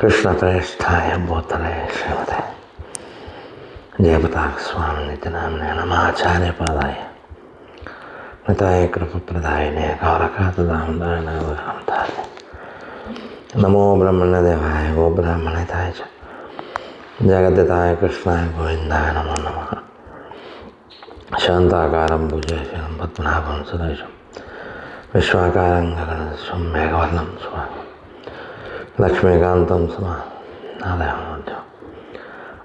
कृष्णप्रेष्ठाय भूतले श्रीमते जयपताक स्वामी नामने नमाचार्य पदाय। मिताय कृपप्रदायिने गौरकातदामदानावधाय नमो ब्रह्मणदेवाय गो ब्राह्मणताय च। जगदिताय कृष्णाय गोविन्दाय नमो नमः। शान्ताकारं भुजयशनं पद्मनाभं सुरेशं विश्वाकारं स्वामी లక్ష్మీకాంతం స్నామధ్యం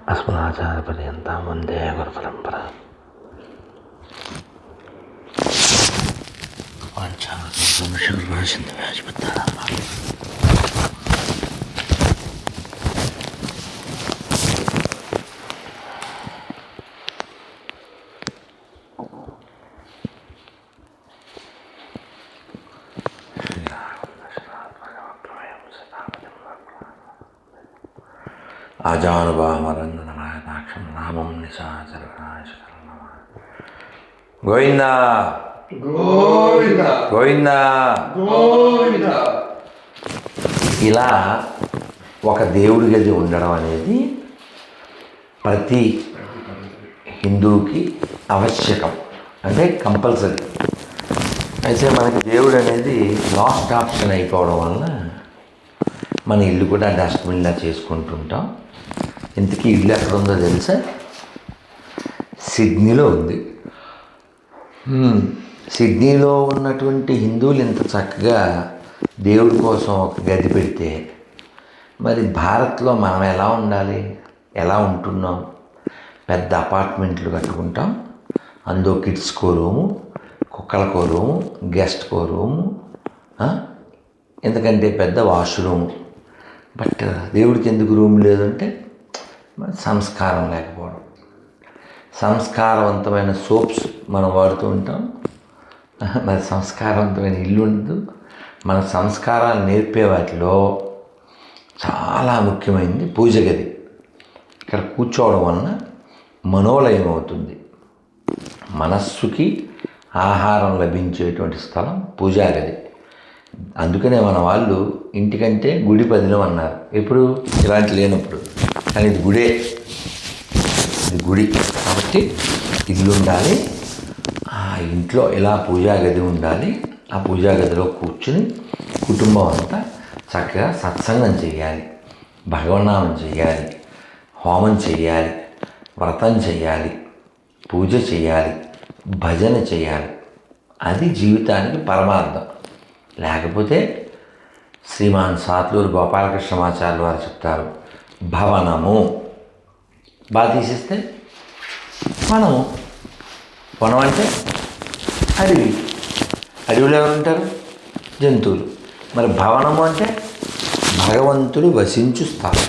అస్మదాచార్య పర్యంతం వందే గురు పరంపర వాంఛాశుర్వాసింది వ్యాజ్పత్తారా ఆజానుభామరంగనాయనాక్షం నామం నిశాచరనాశకరం గోవింద! గోవింద! గోవింద! గోవింద! ఇలా ఒక దేవుడి గది ఉండడం అనేది ప్రతి హిందువుకి ఆవశ్యకం. అంటే కంపల్సరీ. అయితే మనకి దేవుడు అనేది లాస్ట్ ఆప్షన్ అయిపోవడం వల్ల మన ఇల్లు కూడా డస్ట్బిన్లా చేసుకుంటుంటాం. ఇంతకీ ఇల్లు ఎక్కడ ఉందో తెలుసా? సిడ్నీలో ఉంది. సిడ్నీలో ఉన్నటువంటి హిందువులు ఇంత చక్కగా దేవుడి కోసం ఒక గది పెడితే మరి భారత్లో మనం ఎలా ఉండాలి? ఎలా ఉంటున్నాం? పెద్ద అపార్ట్మెంట్లు కట్టుకుంటాం. అందులో కిడ్స్కో రూము కుక్కలకో రూము గెస్ట్కో రూము ఆ? ఎందుకంటే పెద్ద వాష్రూమ్. బట్ దేవుడికి ఎందుకు రూమ్ లేదంటే సంస్కారం లేకపోవడం. సంస్కారవంతమైన సోప్స్ మనం వాడుతూ ఉంటాం. మరి సంస్కారవంతమైన ఇల్లు ఉండదు. మన సంస్కారాలు నేర్పే వాటిలో చాలా ముఖ్యమైనది పూజ గది. ఇక్కడ కూర్చోవడం వలన మనోలయం అవుతుంది. మనస్సుకి ఆహారం లభించేటువంటి స్థలం పూజా గది. అందుకనే మన వాళ్ళు ఇంటికంటే గుడి పదిలం అన్నారు. ఎప్పుడు? ఇలాంటి లేనప్పుడు. కానీ గుడే. అది గుడి. కాబట్టి ఇల్లు ఉండాలి. ఆ ఇంట్లో ఇలా పూజా గది ఉండాలి ఆ పూజా గదిలో కూర్చుని కుటుంబం అంతా చక్కగా సత్సంగం చేయాలి భగవన్నామం చేయాలి హోమం చేయాలి వ్రతం చేయాలి పూజ చేయాలి భజన చేయాలి. అది జీవితానికి పరమార్థం. లేకపోతే శ్రీమాన్ సాత్లూరు గోపాలకృష్ణమాచార్యులు వారు చెప్తారు భవనము. బాగా తీసేస్తే వనము. వనం అంటే అడవి. అడవిలో ఎవరు ఉంటారు? జంతువులు. మరి భవనము అంటే భగవంతుడు వసించు స్థలం.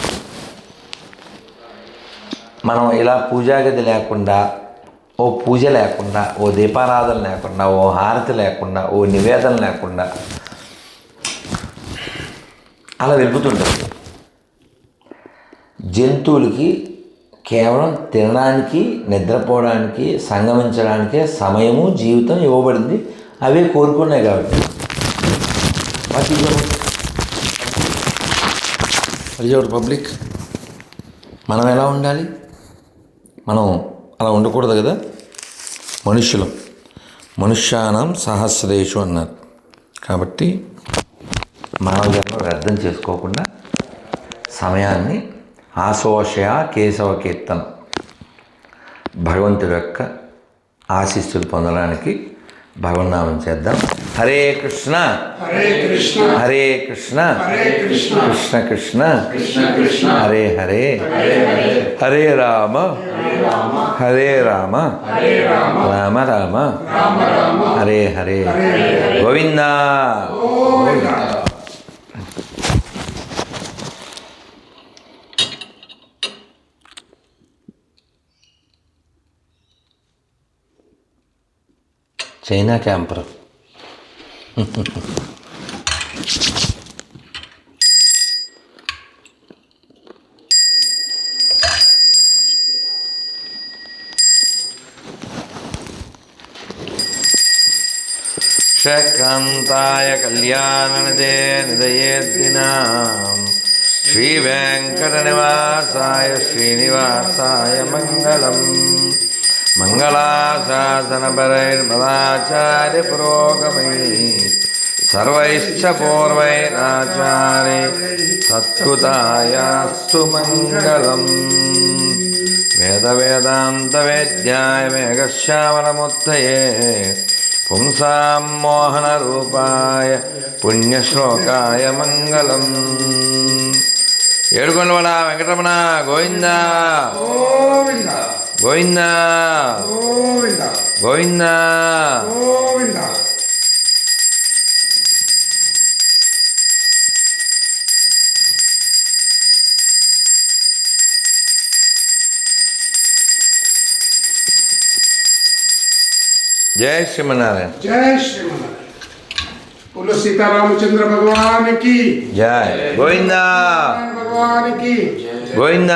మనం ఇలా పూజాగది లేకుండా ఓ పూజ లేకుండా ఓ దీపారాధన లేకుండా ఓ హారతి లేకుండా ఓ నివేదన లేకుండా అలా వెలుగుతుంటుంది. జంతువులకి కేవలం తినడానికి నిద్రపోవడానికి సంగమించడానికే సమయము జీవితం ఇవ్వబడింది. అవే కోరుకున్నాయి కాబట్టి. రిజర్వ్ పబ్లిక్ మనం ఎలా ఉండాలి? మనం అలా ఉండకూడదు కదా? మనుషులం మనుష్యానం సహస్రేషు అన్నారు. కాబట్టి మానవ జన్మ వ్యర్థం చేసుకోకుండా సమయాన్ని ఆశోషయ కేశవ కీర్తన భగవంతుడి యొక్క ఆశీస్సులు పొందడానికి భగవన్నామం చేద్దాం. హరే కృష్ణ. హరే కృష్ణ. హరే కృష్ణ. కృష్ణ. కృష్ణ కృష్ణ. హరే హరే. హరే రామ. హరే రామ. రామ. రామ. హరే హరే. గోవింద. ചൈന ക്യാമ്പർ. ക്ഷകാന്തായ കല്യാണനജേ നിതയേദ്ദിനാം ശ്രീവേങ്കടനിവാസായ ശ്രീനിവാസായ മംഗളം. మంగళం మంగళాశాసనపరైర్మదాచార్య పురోగమై సర్వైశ్చ పూర్వైరాచార్య సత్కృతాయాస్తు మంగళం వేద వేదాంత వేద్యాయ మేఘశ్యామలముత్తయే పుంసాం మోహన రూపాయ పుణ్యశ్లోకాయ మంగళం ఏడుకొండవల వెంకటరమణ గోవింద గోవింద గోవింద గోవింద గోవింద గోవింద జయ శ్రీమన్నారాయణ జై శ్రీమన్నారాయణ बोलो सीतारामचंद्र भगवान की జయ గోవింద भगवान की Govinda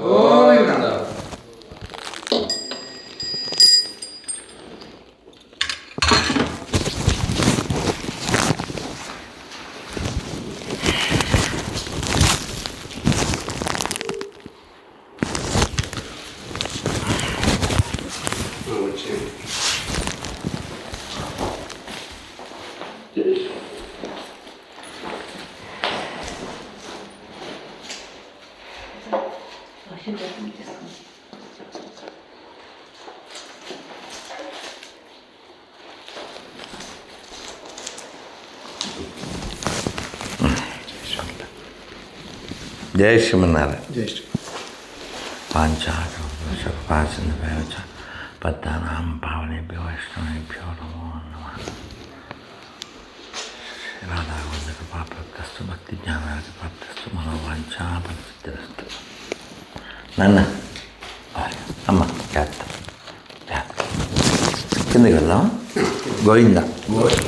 Govind Well, it's him. जय श्रीमनारायण जय श्री पांचाल पाँच चार పద్దానాం పావనేభ్యో వైష్ణవేభ్యో నమో నమ. రాధాగోవింద కృపా ప్రాప్తస్తు భక్తి జ్ఞానాది ప్రాప్తస్తు మనోవాంఛా పరిస్థితిరస్తు నాన్న అమ్మ జాగ్రత్త. జాగ్రత్త. కిందకి వెళ్దాం గోవింద? గోవింద.